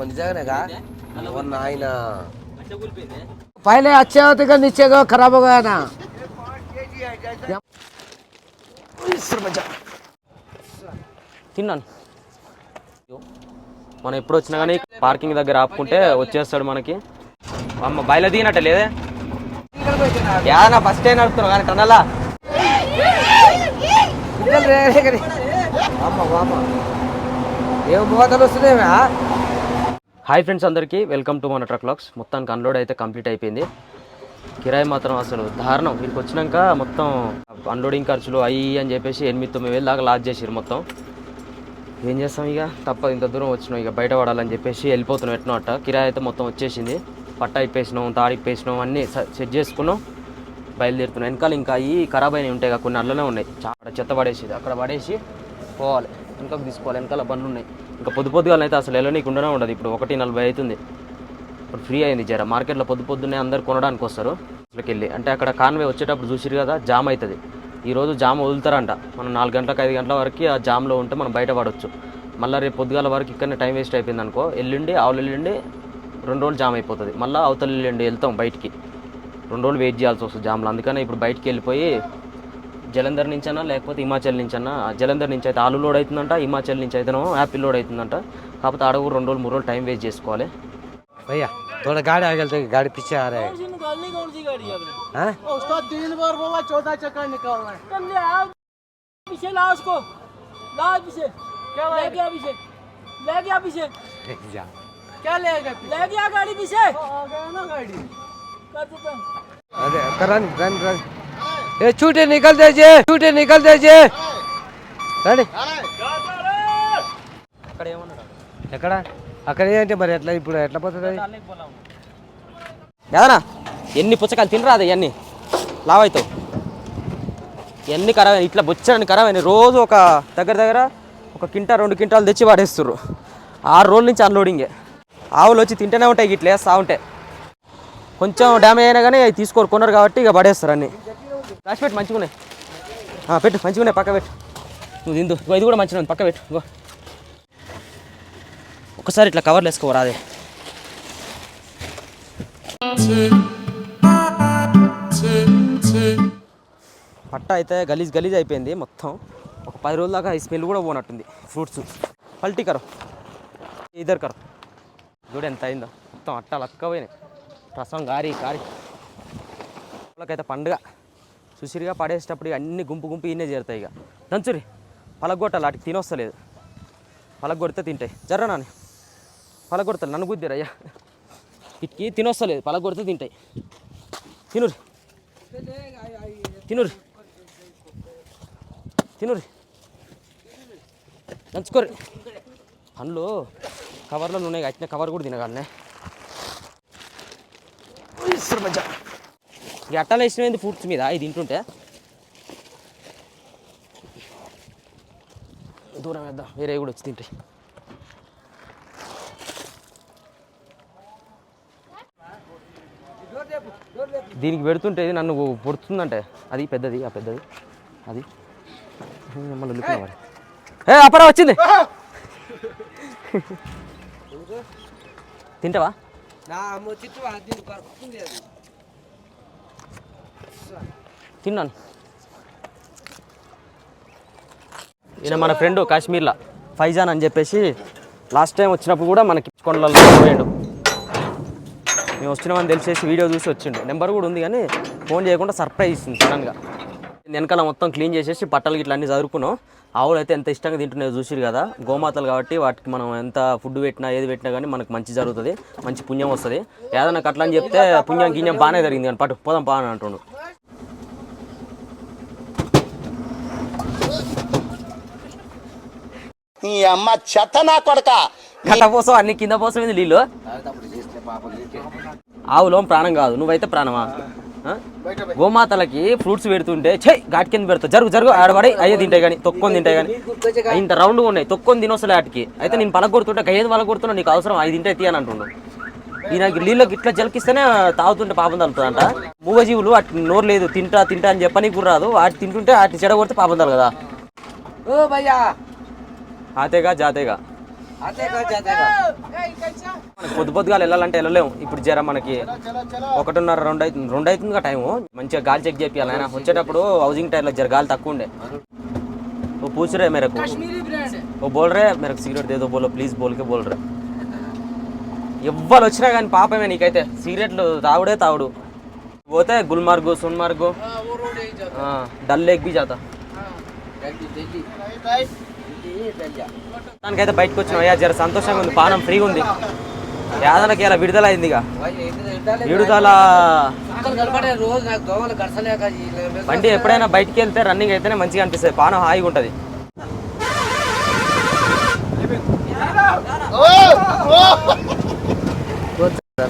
నిజంగానేగా మొన్న ఆయన పైన అత్యవతిగా నిచ్చేగా ఖరాబుగా తిన్నాను. మనం ఎప్పుడు వచ్చినా కానీ పార్కింగ్ దగ్గర ఆపుకుంటే వచ్చేస్తాడు మనకి. అమ్మ బయలుదేరినట్ట లేదే? యాదనా ఫస్ట్ టైం నడుపుతున్నావు కానీ కన్నలా అమ్మ వామ ఏం పోతలు వస్తున్నాయా? హాయ్ ఫ్రెండ్స్ అందరికీ వెల్కమ్ టు మన ట్రక్ లాక్స్ మొత్తానికి అన్లోడ్ అయితే కంప్లీట్ అయిపోయింది. కిరాయి మాత్రం అసలు దారుణం. వీరికి వచ్చినాక మొత్తం అన్లోడింగ్ ఖర్చులు అయ్యి అని చెప్పేసి ఎనిమిది తొమ్మిది వేలు దాకా లాస్ చేసారు మొత్తం. ఏం చేస్తాం ఇక? తప్పదు ఇంత దూరం వచ్చినాం ఇక. బయట పడాలని చెప్పేసి వెళ్ళిపోతున్నాం ఎట్నో అట్ట. కిరాయి అయితే మొత్తం వచ్చేసింది. పట్ట ఇప్పేసినాం తాడి ఇప్పేసినాం అన్నీ సెట్ చేసుకున్నాం. బయలుదేరుతున్నాం. వెనకాల ఇంకా అవి ఖరాబ్ అయినవి ఉంటాయి కొన్ని అల్లనే ఉన్నాయి. చాలా చెత్త పడేసి అక్కడ పడేసి పోవాలి. వెనకకు తీసుకోవాలి. వెనకాల బండ్లు ఉన్నాయి. ఇంకా పొద్దు పొద్దుగా అయితే అసలు వెళ్ళనీకి ఉండనే ఉండదు. ఇప్పుడు ఒకటి నలభై అవుతుంది. ఇప్పుడు ఫ్రీ అయింది జర. మార్కెట్లో పొద్దు పొద్దున్నే అందరు కొనడానికి వస్తారు. అసలుకి వెళ్ళి. అంటే అక్కడ కాన్వే వచ్చేటప్పుడు చూసిరు కదా జామ్ అవుతుంది. ఈరోజు జామ్ వదులుతారంట. మనం నాలుగు గంటలకు ఐదు గంటల వరకు ఆ జామ్లో ఉంటే మనం బయటపడవచ్చు మళ్ళీ రేపు పొద్దుగాల వరకు ఇక్కడనే టైం వేస్ట్ అయిపోయింది అనుకో ఎల్లుండి ఆవులు ఎల్లుండి రెండు రోజులు జామ్ అయిపోతుంది. మళ్ళీ అవతల ఎల్లుండి వెళ్తాం బయటికి. రెండు రోజులు వెయిట్ చేయాల్సి వస్తుంది జామ్లో. అందుకనే ఇప్పుడు బయటికి వెళ్ళిపోయి జలంధర్ నుంచైనా లేకపోతే హిమాచల్ నుంచైనా జలంధర్ నుంచి అయితే ఆలు లోడ్ అవుతుందంట హిమాచల్ నుంచి అయితేనో యాపిల్ లోడ్ అవుతుందంట కాకపోతే ఆడ కూడా రెండు రోజులు మూడు రోజులు టైం వేస్ట్ చేసుకోవాలి भैया थोड़ा गाड़ी आगे चलते गाड़ी पीछे आ रहा है निकालनी कौन सी गाड़ी है अपने हाँ? उसका तीन बार बाबा चौथा चक्कर निकालना है चल ले आ पीछे ला उसको ला पीछे क्या ले गया पीछे ले गया पीछे जा। क्या ले गया ले गया गाड़ी पीछे आ गया ना गाड़ी कर चुका अरे रन रन रन ये छूटे निकल दीजिए छूटे निकल दीजिए రండి అక్కడ ఏమన్నాడు ఎక్కడ అక్కడ ఏంటి మరి ఎట్లా ఇప్పుడు ఎట్లా పోతుంది అది? కదనా ఎన్ని పుచ్చకాయలు తినరాదు ఇవన్నీ లావ్ అవుతావు ఇవన్నీ ఖరాబ్ అయినాయి. ఇట్లా బొచ్చని ఖరాబ్ అయినాయి రోజు ఒక దగ్గర దగ్గర ఒక కింటా రెండు కింటాలు తెచ్చి పడేస్తుర్రు ఆరు రోజుల నుంచి అన్లోడింగే ఆవులు వచ్చి తింటూనే ఉంటాయి ఇట్లా వేస్తూ ఉంటాయి కొంచెం డ్యామేజ్ అయినా కానీ అవి తీసుకోరు కొన్నారు కాబట్టి ఇక పడేస్తారు అన్నీ రాసి పెట్టు మంచిగా ఉన్నాయి. పెట్టు మంచిగా ఉన్నాయి పక్క పెట్టు. నువ్వు తిందు. ఇది కూడా మంచిగా ఉంది పక్క పెట్టు ఇగో. ఒకసారి ఇట్లా కవర్లు వేసుకోరా అదే పట్ట అయితే గలీజ్ గలీజ్ అయిపోయింది మొత్తం. ఒక పది రోజుల దాకా ఈ స్మెల్ కూడా పోనట్టుంది ఫ్రూట్స్. పల్టీ కరం ఇద్దరు కరం చూడు ఎంత అయిందో. మొత్తం అట్టాలు అక్కపోయినాయి రసం గారి కారి వాళ్ళకైతే పండుగ. సుసిరిగా పడేసేటప్పుడు ఇక అన్ని గుంపు గుంపు ఇన్నే చేరుతాయి ఇక. దంచురి పలగొట్టాలి వాటికి తినొస్తలేదు. పలగొడితే తింటాయి. జర్ర నాని పలగొడతారు నన్ను గుద్దిరు అయ్యా వీటికి తినొస్తలేదు పలగొడితే తింటాయి. తినురి. తినురి. తినురి. దంచుకోరు పండ్లు కవర్లో ఉన్నాయి కట్టిన కవర్ కూడా తినగానే ఈ అట్టాలు వేసినది ఫ్రూట్స్ మీద? ఇది తింటుంటే? దూరం వేద్దాం. వేరే కూడా వచ్చి తింటాయి దీనికి పెడుతుంటే ఇది నన్ను పొడుతుందంటే అది పెద్దది ఆ పెద్దది. అది. మళ్ళీ ఏ అపరా వచ్చింది. తింటావా నా అమ్మ చిట్టు అది పడుతుంది అది తిన్నాను. ఈయన మన ఫ్రెండ్ కాశ్మీర్లో ఫైజాన్ అని చెప్పేసి లాస్ట్ టైం వచ్చినప్పుడు కూడా మనకి కొండలలో పోయాడు. మేము వచ్చినామని తెలిసేసి వీడియో చూసి వచ్చిండు. నెంబర్ కూడా ఉంది కానీ ఫోన్ చేయకుండా సర్ప్రైజ్ ఇస్తుంది సడన్గా వెనకాల మొత్తం క్లీన్ చేసేసి బట్టలు ఇట్లా అన్ని చదువుకున్నాం ఆవులు అయితే ఎంత ఇష్టంగా తింటున్నాయో చూసిరు కదా. గోమాతలు కాబట్టి వాటికి మనం ఎంత ఫుడ్ పెట్టినా ఏది పెట్టినా కానీ మనకు మంచి జరుగుతుంది. మంచి పుణ్యం వస్తుంది. ఏదైనా అట్లా అని చెప్తే పుణ్యం గిణ్యం బాగానే జరిగింది కానీ పట్టు పోదాం బాగా అంటుండు. నీ అమ్మ చెత్త నా కొడక. గట్ట పోసం అన్ని కింద పోసం ఏంది నీళ్ళు ఆవులో ప్రాణం కాదు నువ్వైతే ప్రాణమా? ఆ? గోమాతలకి ఫ్రూట్స్ పెడుతుంటే ఛే ఘాట్ కింద పెడతా. జరుగు జరుగు ఆడబడి అయ్యే తింటాయి కానీ తొక్కొని తింటాయి కానీ. ఇంత రౌండ్ ఉన్నాయి తొక్కొని తినొస్తలే వాటికి అయితే నేను పలగొడుతుంటే గయ్యేది పలగొడుతున్నా నీకు అవసరం ఐదు తింటే తీయని అంటుండు. ఈయనకి నీళ్ళకి ఇట్లా జలకిస్తేనే తాగుతుంటే పాపం తలుపుతుందంట. మూగజీవులు వాటి నోరు లేదు తింటా తింటా అని చెప్పని కూడా రాదు. వాటి తింటుంటే వాటిని చెడగొడితే పాపం తలు కదా ఓ భయ్యా! ఆతేగా జాతేగా. పొద్దు పొద్దుగా వెళ్ళాలంటే వెళ్ళలేము. ఇప్పుడు జర మనకి ఒకటిన్నర రెండు అవుతుంది రెండు అవుతుందిగా టైము మంచిగా గాలి చెక్ చేయాలి ఆయన వచ్చేటప్పుడు హౌసింగ్ టైర్లో జర గాలి తక్కువ ఉండే. ఓ పూసురే మేరకు. ఓ को మేరకు సిగరెట్ దేదో मेरे ప్లీజ్ బోల్కే दे ఎవ్వరు వచ్చినా కానీ పాపమే నీకైతే. సిగరెట్లు తావుడే తావుడు పోతే గుల్మార్గు సున్మార్గు. డల్ లేక్ బి జాతా దానికైతే బయటకు వచ్చిన. అయ్యా జర సంతోషంగా ఉంది. పానం ఫ్రీగా ఉంది. యాదనకి ఇలా విడుదల అయింది ఇక విడుదల బండి ఎప్పుడైనా బయటికి వెళ్తే రన్నింగ్ అయితేనే మంచిగా అనిపిస్తుంది. పానం హాయిగా ఉంటుంది.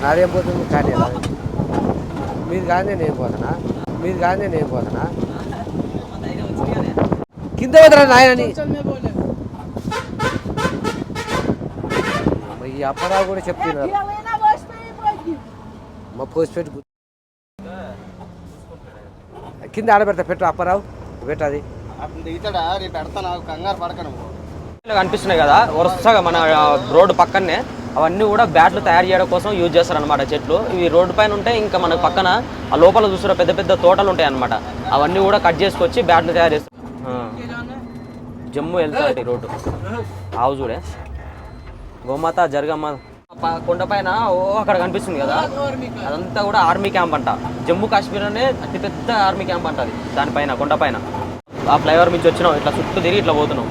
నాదేం పోతుంది కానీ మీరు కానీ నేను పోతున్నా మీరు కానీ నేను పోతున్నా కింద వదరా నాయనని? ఈ అప్పరావు కూడా చెప్తున్నారు. మా పోస్ట్ పెట్టి కింద ఆడబెడతా పెట్టు అప్పరావు పెట్టది. ఇతడా? కనిపిస్తున్నాయి కదా వరుసగా మన రోడ్డు పక్కనే అవన్నీ కూడా బ్యాట్లు తయారు చేయడం కోసం యూజ్ చేస్తారు అనమాట చెట్లు. ఇవి రోడ్డు పైన ఉంటే ఇంకా మన పక్కన ఆ లోపల చూసిన పెద్ద పెద్ద తోటలు ఉంటాయి అనమాట అవన్నీ కూడా కట్ చేసుకొచ్చి బ్యాట్లు తయారు చేస్తారు. జమ్ము వెళ్తాయి రోడ్డు. ఆవు చూడే. గోమాత జరగమ్మ. కొండపైన ఓ అక్కడ కనిపిస్తుంది కదా? అదంతా కూడా ఆర్మీ క్యాంప్ అంట. జమ్మూ కాశ్మీర్లోనే అతిపెద్ద ఆర్మీ క్యాంప్ అంట అది. దానిపైన కొండపైన ఆ ఫ్లైఓవర్ నుంచి వచ్చినాం ఇట్లా చుట్టూ తిరిగి ఇట్లా పోతున్నాం.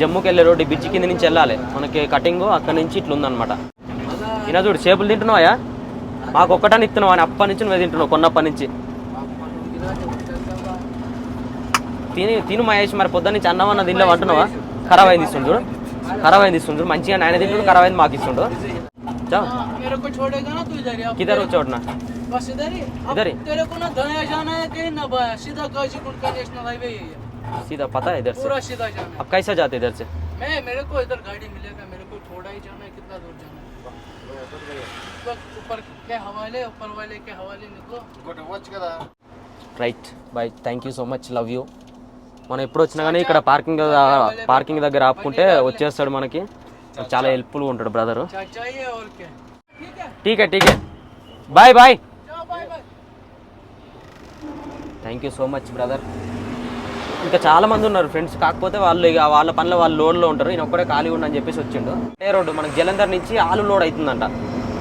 జమ్మూకి వెళ్ళే రోడ్డు బ్రిడ్జ్ కింద నుంచి వెళ్ళాలి. మనకి కటింగ్ అక్కడ నుంచి ఇట్లా ఉందన్నమాట. ఈయన చూడు చేపలు తింటున్నావా? మాకు ఒక్కటని ఇస్తున్నావు అని అప్పటి నుంచి నువ్వే తింటున్నావు కొన్నప్పటి నుంచి. తిని తిను మహేష్ మరి పొద్దున్న నుంచి అన్నం అన్న తినలేవు అంటున్నావా? ఖరాబ్ అయింది చూడు. ఖరాబ్ అయింది ఇస్తుండు చూడు మంచిగా ఆయన తింటుండు ఖరాబ్ అయింది మాకు ఇస్తుండు చా हाँ, मेरे को छोड़ेगा ना तू इधर ही अब కిదర్ చోటనా बस इधर ही अब इधर ही? तेरे को ना धनिया जाना है कहीं ना बाया सीधा गाजीपुर का नेशनल हाईवे यही है सीधा पता है इधर से पूरा सीधा जाना है अब कैसा जाते इधर से मैं मेरे को इधर गाड़ी मिलेगा मेरे को थोड़ा ही जाना है कितना दूर जाना है ऊपर- ऊपर के हवाले ऊपर वाले के हवाले निकलो ఇంకోటి ఇవ్వచ్చు కదా right bye thank you so much love you మనం ఎప్పుడు వచ్చినా కానీ ఇక్కడ పార్కింగ్ పార్కింగ్ దగ్గర ఆపుకుంటే వచ్చేస్తాడు మనకి. చాలా హెల్ప్ఫుల్గా ఉంటాడు బ్రదరు. టీకే టీకే. Bye bye. Thank you so much brother ఇంకా చాలా మంది ఉన్నారు ఫ్రెండ్స్ కాకపోతే వాళ్ళు ఇక వాళ్ళ పనులు వాళ్ళు లోడ్లో ఉంటారు. ఈయన ఒక్కడే ఖాళీ ఉండని చెప్పేసి వచ్చిండు. అదే రోడ్డు మనకి జలంధర్ నుంచి ఆలు లోడ్ అవుతుందంట.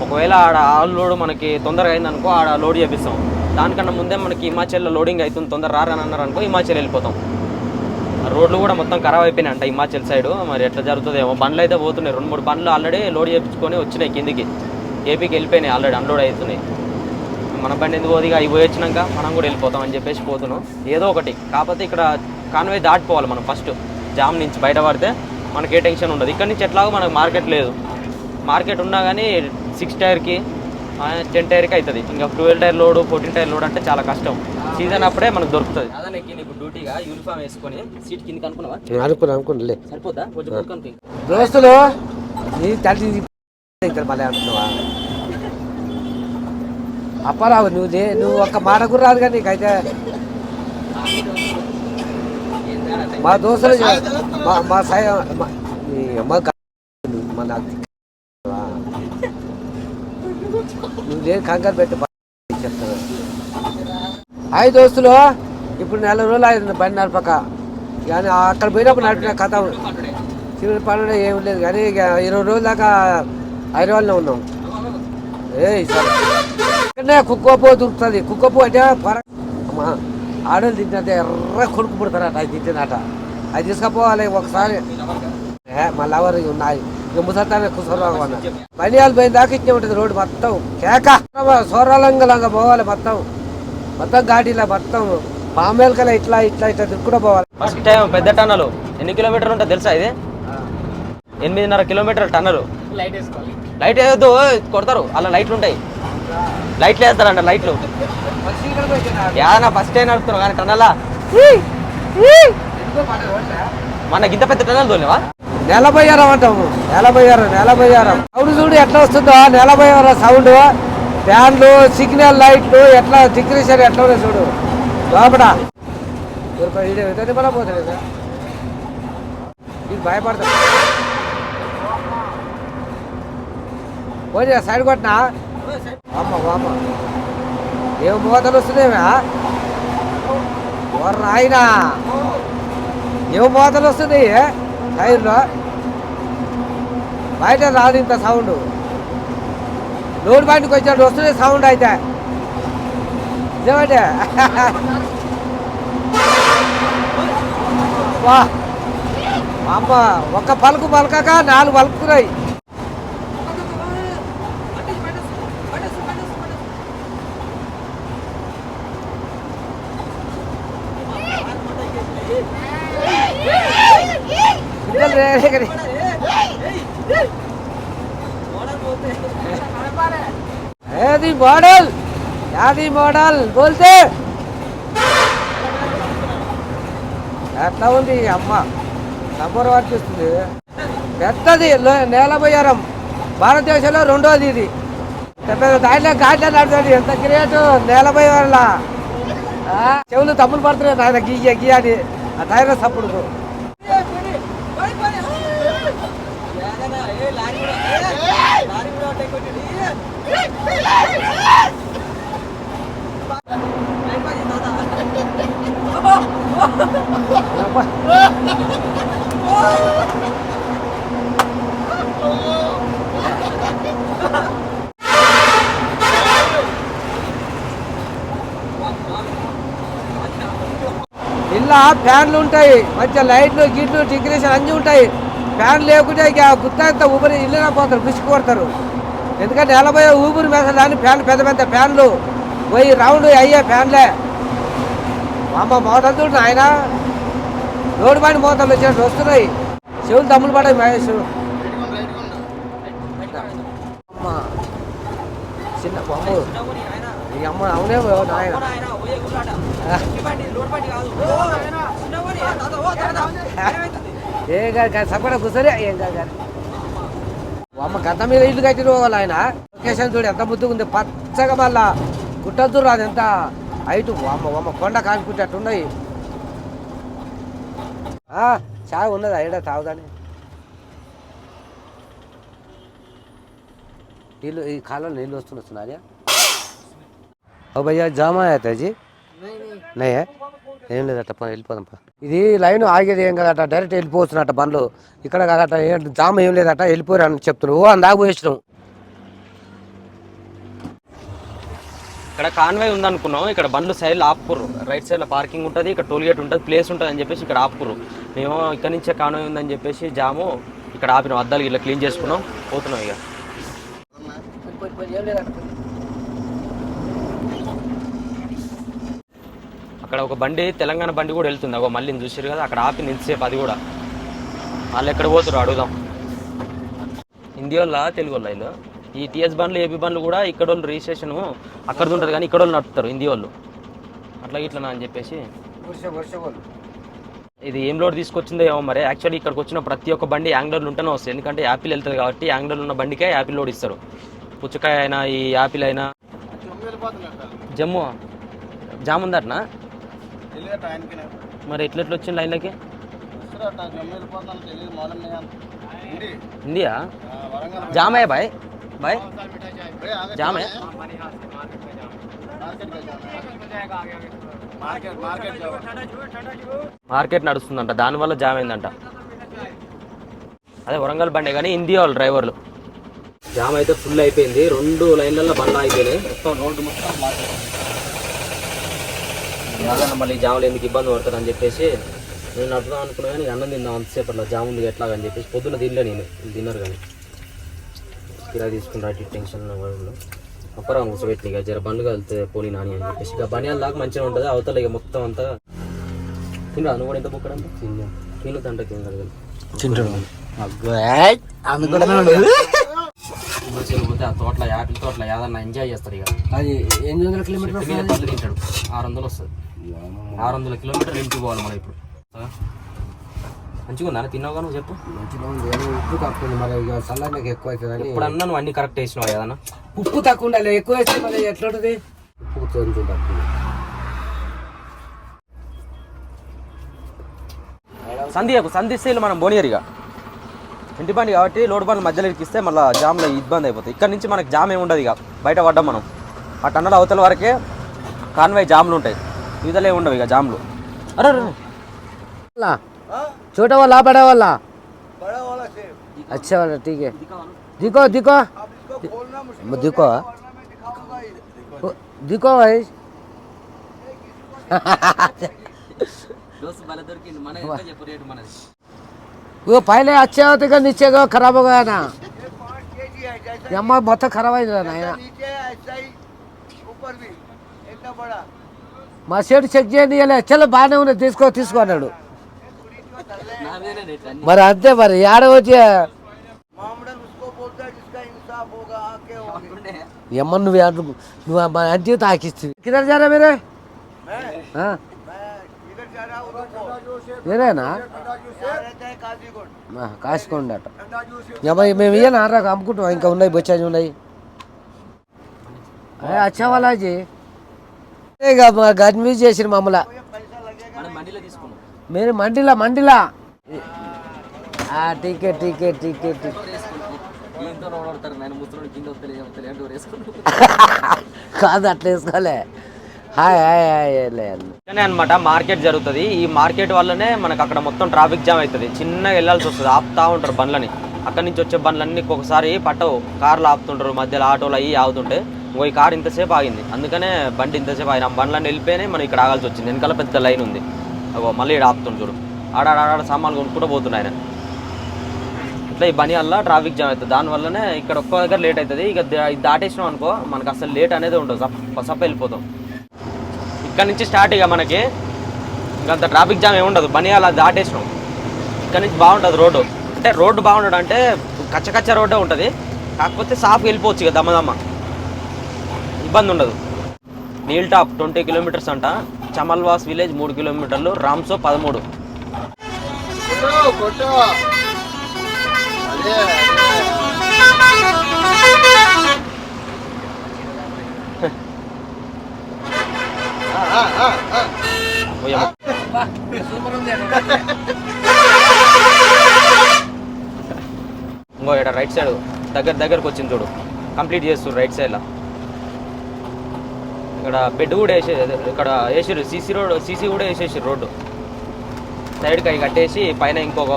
ఒకవేళ ఆడ ఆలు లోడ్ మనకి తొందరగా అయిందనుకో ఆడ లోడ్ చేపిస్తాం. దానికన్నా ముందే మనకి హిమాచల్లో లోడింగ్ అవుతుంది. తొందర రారని అన్నారు అనుకో హిమాచల్ వెళ్ళిపోతాం. రోడ్లు కూడా మొత్తం ఖరాబ్ అయిపోయినాయి అంట హిమాచల్ సైడ్. మరి ఎట్లా జరుగుతుందేమో. బండ్లు అయితే పోతున్నాయి. రెండు మూడు బండ్లు ఆల్రెడీ లోడ్ చేయించుకొని వచ్చినాయి కిందికి. ఏపీకి వెళ్ళిపోయినాయి ఆల్రెడీ అన్లోడ్ అవుతున్నాయి. మన బండి ఎందుకు పోదిగా అవి పోయొచ్చినాక మనం కూడా వెళ్ళిపోతాం అని చెప్పేసి పోతున్నాం. ఏదో ఒకటి. కాకపోతే ఇక్కడ కాన్వే దాటిపోవాలి మనం ఫస్ట్ జామ్ నుంచి బయట పడితే మనకి ఏ టెన్షన్ ఉండదు. ఇక్కడ నుంచి ఎట్లాగో మనకు మార్కెట్ లేదు. మార్కెట్ ఉన్నా కానీ సిక్స్ టైర్కి టెన్ టైర్కి అవుతుంది. ఇంకా twelve tyre load fourteen tyre load అంటే చాలా కష్టం. సీజన్ అప్పుడే మనకు దొరుకుతుంది. అదే నీకు డ్యూటీగా యూనిఫామ్ వేసుకొని సీట్ కింద కనుక్కున్నావా నేను అనుకున్నా కొంచెం దోస్తులు నీ తల్లి ఇక్కడ మళ్ళీ అంటున్నావా అప్పారావు నువ్వు దే- నువ్వు ఒక్క మాట కూడా రాదు కానీ నీకైతే మా దోస్తులు మా మా సై మా- నీ అమ్మ గా- నువ్వు మా నాకు దిక్కు. నువ్వు నేను కంగారు పెట్టి బా- చెప్తాను. దోస్తులు ఇప్పుడు నెల రోజులు అయింది బండి నడపక. కానీ అక్కడ పోయినప్పుడు నడిపిన కథ చివరి పనులు ఏం లేదు. కానీ ఇక ఇరవై రోజుల దాకా హైదరాబాద్లో ఉన్నాం. ఏ సరే. ఇక్కడనే కుక్కపో దొరుకుతుంది. కుక్కపో అంటే పర అమ్మా ఆడలు తింటే ఎర్ర కొడుకు పుడతారట అది తింటున్నట అది తీసుకపోవాలి ఒకసారి. ఏ మళ్ళీ ఎవరు ఇక ముసతానే అన్నారు పనియాలు పోయిన దాకా ఇచ్చే ఉంటుంది రోడ్డు మొత్తం. కేక. సోరాలంగలంగా పోవాలి మొత్తం. మొత్తం ఘాటీలా మొత్తం. పామేలకల ఇట్లా ఇట్లా ఇట్లా దుక్కుడా పోవాలి. ఫస్ట్ టైం పెద్ద టన్నలు. ఎన్ని కిలోమీటర్లు ఉంటుంది తెలుసా ఇది? ఎనిమిదిన్నర కిలోమీటర్లు టన్నలు. లైట్ వేయద్దు కొడతారు. అలా లైట్లు ఉంటాయి. లైట్లు వేస్తారంట లైట్లు ఏదన్నా ఫస్ట్ టైం నడుపుతున్నావు కానీ టన్నలా? మనకి ఇంత పెద్ద టన్నలు తోలేవా నెలబయ్యారం అంటాము నెలబయ్యారం నెలబయ్యారం సౌండ్ చూడు ఎట్లా వస్తుందో నెలబయ్యారం సౌండ్? ఫ్యాన్లు సిగ్నల్ లైట్లు ఎట్లా డిక్రీషన్ ఎట్లా ఉన్నాయి చూడు. లోపల ఇదే మన పోతుంది ఇది భయపడతా పోనీ సైడ్ కొట్టినా? అమ్మ అమ్మ ఏం మోతలు వస్తున్నాయా రాయినా. ఏం మోతలు వస్తున్నాయి? టైర్లో బయట రాదు ఇంత సౌండ్. లోడ్ బండికి వచ్చాడు వస్తుంది సౌండ్ అయితే. నిజమంటే? వా. అమ్మ ఒక్క పలుకు పలకక నాలుగు పలుకుతున్నాయి. మోడల్ యాదీ మోడల్ బోల్సే ఎట్లా ఉంది అమ్మ? సమ్మర్ వర్తిస్తుంది పెద్దది లో- నేల బయ్యారం. భారతదేశంలో రెండోది ఇది. పెద్ద దాంట్లో గాడిలో నడుతుంది ఎంత క్రియేట్ నేల బయ్యారంలా. చెవులు తప్పులు పడుతున్నాయి. నాయన గీయ గీయాలి ఆ టైర్లో సప్పుడు ఇలా ఫ్యాన్లు ఉంటాయి మంచిగా లైట్లు గిట్లు డెకరేషన్ అన్నీ ఉంటాయి. ఫ్యాన్ లేకుంటే ఇక గుత్తంతా ఊపిరి ఇల్లు పోతారు పిసుకు కొడతారు. ఎందుకంటే నలభై ఊపిరి మెసడానికి ఫ్యాన్ పెద్ద పెద్ద ఫ్యాన్లు. పోయి రౌండ్ అయ్యే ఫ్యాన్లే. అమ్మ మోతలు చూడు ఆయన రోడ్డు పైన మోతలు వచ్చేసి వస్తున్నాయి. చెవులు తమ్ములు పడే మహేష్. అమ్మ చిన్న బాబు ఈ అమ్మ అవునే నాయన. ఏం కాదు కానీ సపడ కూర్చొని ఏం కాదు కాదు. అమ్మ గత మీద ఇల్లు కట్టిన వాళ్ళు ఆయన. లొకేషన్ చూడు ఎంత ముద్దుగా ఉంది. పచ్చగా మళ్ళా గుట్టద్దు రాదు ఎంత. హైట్ అమ్మ అమ్మ కొండ కానుకుంటేట్టున్నాయి చాయ్ ఉన్నది? అయిడా తాగుదాని? నీళ్ళు ఈ కాలంలో నీళ్ళు వస్తున్నా వస్తున్నాయా ఓ భయ్యా జామా అయితే జీ నయ్యే? ఏం లేదట పా వెళ్ళిపోదాం పా ఇది లైన్ ఆగేది ఏం కదట డైరెక్ట్ వెళ్ళిపోతున్నట్ట బండ్లు. ఇక్కడ కదట ఏం జామ ఏం లేదట వెళ్ళిపోరు అని చెప్తున్నారు. ఓ అందాక పోయిస్తున్నాం ఇక్కడ కాన్వే ఉందనుకున్నాం ఇక్కడ బండ్లు సైడ్ ఆపుకుర్రు. రైట్ సైడ్లో పార్కింగ్ ఉంటుంది ఇక్కడ టోల్ గేట్ ఉంటుంది ప్లేస్ ఉంటుంది అని చెప్పేసి ఇక్కడ ఆపుకుర్రు. మేము ఇక్కడ నుంచే కాన్వే ఉందని చెప్పేసి జాము ఇక్కడ ఆపినాం అద్దాలు ఇట్లా క్లీన్ చేసుకున్నాం పోతున్నాం ఇక. అక్కడ ఒక బండి తెలంగాణ బండి కూడా వెళ్తుంది. అగో మళ్ళీ చూసారు కదా అక్కడ ఆపి నిలిసేపు అది కూడా. వాళ్ళు ఎక్కడ పోతారు అడుగుదాం. హిందీ వాళ్ళ తెలుగు వాళ్ళ వీళ్ళు? ఈ టీఎస్ బండ్లు ఏపీ బండ్లు కూడా ఇక్కడ వాళ్ళు రిజిస్ట్రేషన్ అక్కడ ఉంటుంది కానీ ఇక్కడ వాళ్ళు నడుపుతారు హిందీ వాళ్ళు. అట్లా ఇట్లా అని చెప్పేసి. ఇది ఏం లోడ్ తీసుకొచ్చిందో ఏమో మరి. యాక్చువల్లీ ఇక్కడికి వచ్చిన ప్రతి ఒక్క బండి యాంగ్లర్లు ఉంటేనే వస్తాయి. ఎందుకంటే యాపిల్ వెళ్తుంది కాబట్టి యాంగ్లర్లు ఉన్న బండికే యాపిల్ లోడ్ ఇస్తారు. పుచ్చకాయ అయినా ఈ యాపిల్ అయినా. జమ్ము జామ్ ఉందటనా మరి ఎట్లా ఎట్లా వచ్చింది లైన్లకి ఇండియా ఆ, వరంగల్ జామ్ అయ్యా బాయ్? బాయ్? ఏ, ఆగండి. జామ్ है మార్కెట్ మార్కెట్ జాబ్. మార్కెట్ నడుస్తుందంట దానివల్ల జామ్ అయిందంట అదే వరంగల్ బండే కానీ హిందీ వాళ్ళు డ్రైవర్లు. జామ్ అయితే ఫుల్ అయిపోయింది రెండు లైన్లలో బండ్లు అయిపోయినాయి మొత్తం రోడ్డు మొత్తం ఇవాళ మళ్ళీ జాములు ఎందుకు ఇబ్బంది పడుతుంది అని చెప్పేసి నేను నడుపుదాం అనుకున్నా కానీ అన్నం తిందాం అంతసేపు అట్లా జామ్ ఉంది ఎట్లా అని చెప్పేసి పొద్దున్న తినలే నేను. తిన్నారు కానీ. కిరా తీసుకుంటా అటు టెన్షన్ వాళ్ళు. అప్పరా కూర్చోబెట్టి ఇక జర బండ్లు కలితే పోనీ నాని అని చెప్పేసి. ఇక బనియాల దాకా మంచిగా ఉంటుంది అవతల ఇక మొత్తం అంతా తిన్నా నువ్వు కూడా ఎంత బుక్కడంతా తిన్నా. తిను తంట తినగలగాలి మంచిగా పోతే ఆ తోటల యాపిల్ తోటల ఏదన్నా ఎంజాయ్ చేస్తారు ఇక. అది ఎనిమిది వందల కిలోమీటర్ తింటాడు. ఆరు వందలు వస్తుంది. ఆరు వందల కిలోమీటర్లు ఇంటికి పోవాలి మనం ఇప్పుడు? మంచిగా ఉందా? తిన్నావుగా నువ్వు చెప్పు. మంచిగా ఉంది ఉప్పు తక్కువ మరి ఇక చల్లడానికి ఎక్కువ అవుతుందని ఇప్పుడన్నా నువ్వు అన్ని కరెక్ట్ వేసినావు ఏదన్నా? ఉప్పు తక్కువ ఉండాలి ఎక్కువ వేస్తే మరి ఎట్లా ఉంటుంది ఉప్పు కొంచెం తక్కువ సంధియకు సంధిస్తే మనం బోనియర్ ఇక. ఇంటి బండి కాబట్టి లోడ్ బండ్ల మధ్యలో ఇరికిస్తే మళ్ళీ జామ్లో ఇబ్బంది అయిపోతుంది. ఇక్కడ నుంచి మనకి జామ్ ఏమి ఉండదు ఇక. బయట పడ్డాం మనం. ఆ టన్నల అవతల వరకే కాన్వాయ్ జామ్లు ఉంటాయి. ఇవతలే ఉండవు ఇక జామ్లు అరే అరే, అరే. वाला छोटा वाला बड़ा वाला बड़ा वाला सेब अच्छा वाला ठीक है दिखो दिखो अब इसको खोलना मुश्किल म- दिखो वरना मैं दिखाऊंगा ही ओ, दिखो भाई वो पहले अच्छे होते का नीचे का खराब हो गया ना ये पाँच के जी है जैसा ये अम्मा बहुत खराब हो गया ना जैसा यार नीचे है ऐसा ही ऊपर भी इतना बड़ा మా సేటు చెక్ చేయండి చలో బాగానే ఉన్నది తీసుకో తీసుకో అన్నాడు. మరి అంతే మరి ఏడ వచ్చి ఏమన్నా నువ్వు నువ్వు మా అంటీ తాకిస్తుంది జారా మీరే? ఏదేనా కాసుకోండి అట. మేము ఇయ్యనా? అమ్ముకుంటాం ఇంకా ఉన్నాయి బొచ్చాజీ ఉన్నాయి. అచ్చా కన్ఫ్యూజ్ చేసిన మమ్మల్ని. మీరు మండిలా మండిలా. Ticket ticket ticket. కాదు అట్లా వేసుకోలే. హాయ్ హాయ్ హాయ్ అనమాట మార్కెట్ జరుగుతుంది. ఈ మార్కెట్ వల్లనే మనకు అక్కడ మొత్తం ట్రాఫిక్ జామ్ అవుతుంది. చిన్నగా వెళ్ళాల్సి వస్తుంది ఆపుతా ఉంటారు బండ్లని. అక్కడ నుంచి వచ్చే బండ్లన్నీ ఒకసారి పట్టవు. కార్లు ఆపుతుంటారు మధ్యలో ఆటోలు అవి ఆగుతుంటే. ఇంకో ఈ కార్ ఇంతసేపు ఆగింది. అందుకనే బండి ఇంతసేపు ఆగిన బండ్లన్నీ వెళ్ళిపోయినాయి. మనం ఇక్కడ ఆగాల్సి వచ్చింది. వెనకాల పెద్ద లైన్ ఉంది. అగో మళ్ళీ ఇక్కడ ఆపుతుండు చూడు. ఆడ ఆడ సామాన్లు కొనుక్కుంటూ పోతున్నాయి ఆయన. ఇట్లా ఈ బని వల్ల ట్రాఫిక్ జామ్ అవుతుంది. దానివల్లనే ఇక్కడ ఒక్క దగ్గర లేట్ అవుతుంది. ఇక ఇది దాటేసినాం అనుకో మనకు అసలు లేట్ అనేది ఉండదు. సప్ప సప్ప వెళ్ళిపోతాం. ఇక్కడ నుంచి స్టార్ట్ ఇక మనకి ఇంకంత ట్రాఫిక్ జామ్ ఏమి ఉండదు. బని అలా దాటేసినాం. ఇక్కడ నుంచి బాగుంటుంది రోడ్డు. అంటే రోడ్డు బాగుండడం అంటే కచ్చ కచ్చ రోడ్డే ఉంటుంది. కాకపోతే సాఫ్ వెళ్ళిపోవచ్చు ఇక దమ్మదమ్మ ఇబ్బంది ఉండదు. నీల్ టాప్ ట్వంటీ కిలోమీటర్స్ అంట. చమల్వాస్ విలేజ్ మూడు కిలోమీటర్లు. రామ్సో పదమూడు. ఇంకో ఇక్కడ రైట్ సైడ్ దగ్గర దగ్గరకు వచ్చింది చూడు. కంప్లీట్ చేస్తు రైట్ సైడ్లో ఇక్కడ బెడ్ కూడా వేసే ఇక్కడ వేసారు సీసీ రోడ్ సీసీ కూడా వేసేసారు రోడ్డు. సైడ్కి అవి కట్టేసి పైన ఇంకొక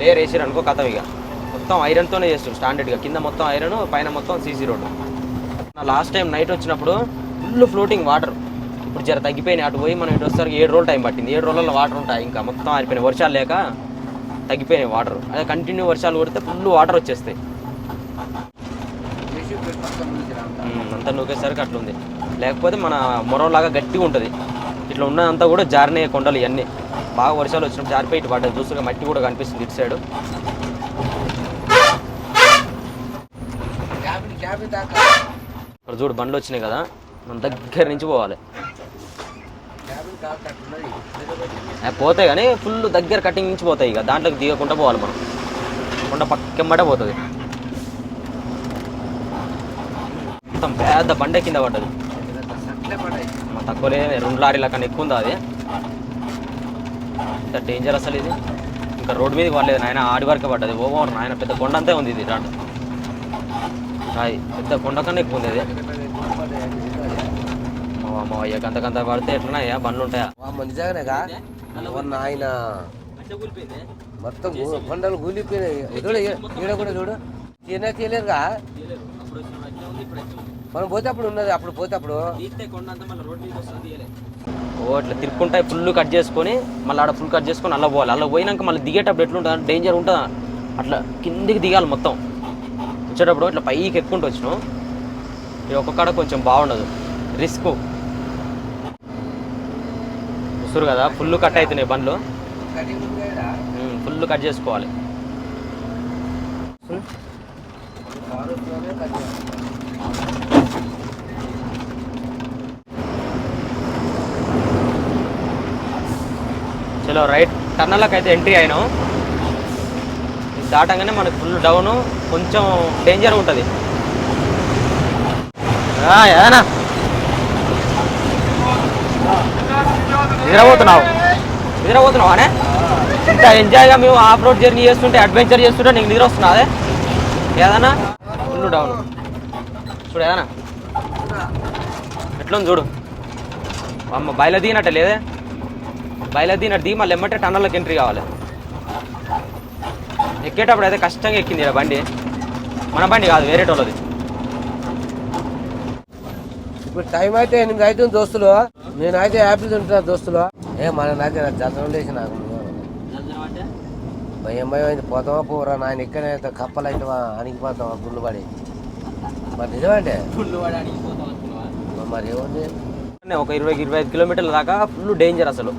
లేయర్ వేసారు అనుకో కథం ఇక. మొత్తం ఐరన్తోనే చేస్తారు స్టాండర్డ్గా కింద మొత్తం ఐరన్ పైన మొత్తం సీసీ రోడ్డు. నా లాస్ట్ టైం నైట్ వచ్చినప్పుడు ఫుల్ ఫ్లోటింగ్ వాటర్ ఇప్పుడు జర తగ్గిపోయినాయి. అటు పోయి మనం ఇటు వస్తారు. ఏడు రోజులు టైం పట్టింది. ఏడు రోజుల్లో వాటర్ ఉంటాయి. ఇంకా మొత్తం ఆరిపోయినాయి. వర్షాలు లేక తగ్గిపోయినాయి వాటర్ అదే కంటిన్యూ వర్షాలు కొడితే ఫుల్ వాటర్ వచ్చేస్తాయి. అంతా నూకేసరికి అట్లా ఉంది లేకపోతే మన మొరంలాగా గట్టిగా ఉంటుంది. ఇట్లా ఉన్నదంతా కూడా జారినే కొండలు ఇవన్నీ బాగా వర్షాలు వచ్చినప్పుడు జారిపోయి ఇటు పడ్డది చూసుగా మట్టి కూడా కనిపిస్తుంది ఇటు సైడ్. ఇక్కడ చూడు బండ్లు వచ్చినాయి కదా. మన దగ్గర నుంచి పోవాలి. అవి పోతాయి కానీ ఫుల్ దగ్గర కటింగ్ నుంచి పోతాయి ఇక. దాంట్లోకి దిగకుండా పోవాలి మనం. కొండ పక్కెమ్మటే పోతుంది. మొత్తం పెద్ద బండే కింద పడ్డది. సట్లే తక్కువలే రెండు లారీల కన్నా ఎక్కువ ఉంది అది? ఇంత డేంజర్ అసలు ఇది? ఇంకా రోడ్ మీదకి పడలేదు నాయన ఆడి వరకే పడ్డది. ఓవర్ నాయన పెద్ద కొండ అంతే ఉంది ఇది రాడు. రాయి పెద్ద కొండ కన్నా ఎక్కువ ఉంది అది మా గంత గంత పడితే ఎట్లున్నాయా బండ్లు ఉంటాయా? నిజంగానేగా? ఆయన మొత్తం కొండలు కూలిపోయినాయి చూడు కూడా చూడు. తినే తీయలేరుగా మనం పోతే అప్పుడు ఉన్నది అప్పుడు పోతే అప్పుడు ఓ ఇట్లా తిరుక్కుంటాయి ఫుల్ కట్ చేసుకొని మళ్ళీ ఆడ ఫుల్ కట్ చేసుకొని అలా పోవాలి. అలా పోయినాక మళ్ళీ దిగేటప్పుడు ఎట్లుంటుంది? డేంజర్ ఉంటుందా? అట్లా కిందికి దిగాలి మొత్తం. వచ్చేటప్పుడు ఇట్లా పైకి ఎక్కుంటూ వచ్చినాం. ఈ ఒక్క కాడ కొంచెం బాగుండదు. రిస్క్ వస్తురు కదా ఫుల్ కట్ అవుతున్నాయి బండ్లు. ఫుల్ కట్ చేసుకోవాలి చలో రైట్ టన్నర్లకు అయితే ఎంట్రీ అయినాం. ఇది దాటంగానే మనకు ఫుల్ డౌను కొంచెం డేంజర్ ఉంటుంది. ఏనా నిద్రపోతున్నావు నిద్రపోతున్నావా అనే? ఇంత ఎంజాయ్గా మేము ఆఫ్ రోడ్ జర్నీ చేస్తుంటే అడ్వెంచర్ చేస్తుంటే నీకు నిద్ర వస్తున్నా అదే? ఏదన్నా ఫుల్ డౌన్ చూడు ఏదన్నా ఎట్లా ఉంది చూడు. అమ్మ బయలు దిగినట్టే లేదే. బయలు దిగినట్టు దిగి మళ్ళీ ఎమ్మటే టన్నర్లోకి ఎంట్రీ కావాలి. ఎక్కేటప్పుడు అయితే కష్టంగా ఎక్కింది ఈడ బండి. మన బండి కాదు వేరే వాళ్ళది ఇప్పుడు టైం అయితే ఎనిమిది అవుతుంది దోస్తులు. నేనైతే యాపిల్ తింటున్నా దోస్తులు. ఏ మన నాకే జతం లేచి నాకు భయం భయం అయింది. పోతావా పోరా నాయన ఇక్కడే కప్పలు అయితే అణిగిపోతావా గుళ్ళు పడి. మరి నిజమంటే మరి ఏముంది? ఒక ఇరవై ఇరవై ఐదు కిలోమీటర్ల దాకా ఫుల్ డేంజర్ అసలు.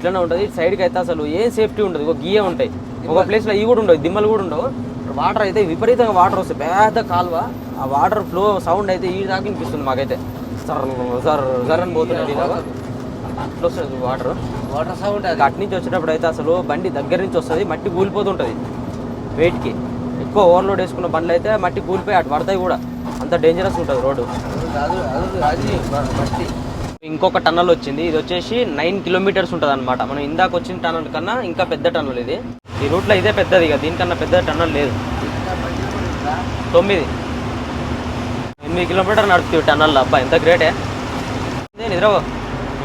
ఇట్లనే ఉంటుంది సైడ్కి అయితే అసలు ఏం సేఫ్టీ ఉండదు ఒక గీయ ఉంటాయి ఒక ప్లేస్లో ఇవి కూడా ఉండవు దిమ్మలు కూడా ఉండవు వాటర్ అయితే విపరీతంగా వాటర్ వస్తాయి పెద్ద కాలువ ఆ వాటర్ ఫ్లో సౌండ్ అయితే ఈ దాకా వినిపిస్తుంది మాకైతే సర్ సర్ సర్ అని ఇలాగా. అట్లా వస్తుంది వాటర్ వాటర్ సౌండ్ అది అటు నుంచి వచ్చేటప్పుడు అయితే అసలు బండి దగ్గర నుంచి వస్తుంది మట్టి కూలిపోతుంటుంది వెయిట్కి ఎక్కువ ఓవర్లోడ్ వేసుకున్న బండ్లు అయితే మట్టి కూలిపోయి అటు పడతాయి కూడా అంత డేంజరస్ ఉంటుంది రోడ్డు అది అది మట్టి ఇంకొక టన్నల్ వచ్చింది. ఇది వచ్చేసి నైన్ కిలోమీటర్స్ ఉంటుంది అనమాట మనం ఇందాక వచ్చిన టన్నల్ కన్నా ఇంకా పెద్ద టన్నల్ ఇది. ఈ రూట్లో ఇదే పెద్దది ఇక. దీనికన్నా పెద్ద టన్నల్ లేదు. తొమ్మిది. ఎనిమిది కిలోమీటర్ నడుపుతుంది టన్నల్ అబ్బా ఎంత గ్రేటే నేను నిద్ర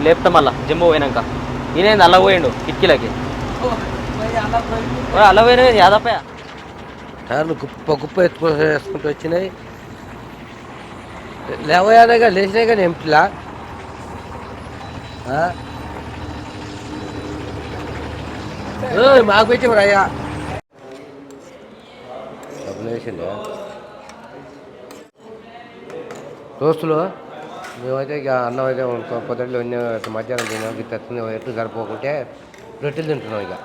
లేపుతా మళ్ళా. జమ్మూ పోయినాక. ఈయనేంది? అలా పోయిండు కిటికీలకి. అలా పోయిన యాదప్పయ్య టైర్లు కుప్ప కుప్ప ఎత్తుకుంటూ వేసుకుంటూ వచ్చినాయి. లేవయానగా లేచినాయి కానీ ఎంపిలా మాకు పెట్టి మరి అయ్యా? డబ్బులు వేసిండే. దోస్తులు మేమైతే ఇక అన్నం అయితే పొద్దుట్లో ఎన్ని మధ్యాహ్నం తిన్నాం ఇట్లా తిని ఎట్టు సరిపోకుంటే రొట్టెలు తింటున్నాం ఇక.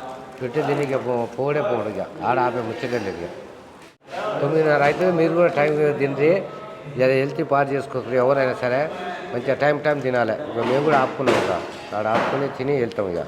రొట్టెలు తిని ఇక పోడే పోడు ఇక. ఆడ ఆపే ముచ్చటే ఇక. తొమ్మిదిన్నర అయితే మీరు కూడా టైం తిండి జర హెల్తీ పాటు చేసుకోకరు ఎవరైనా సరే. మంచిగా టైం టైం తినాలి. ఇక మేము కూడా ఆపుకున్నాం ఇక. ఆడ ఆపుకుని తిని వెళ్తాం ఇక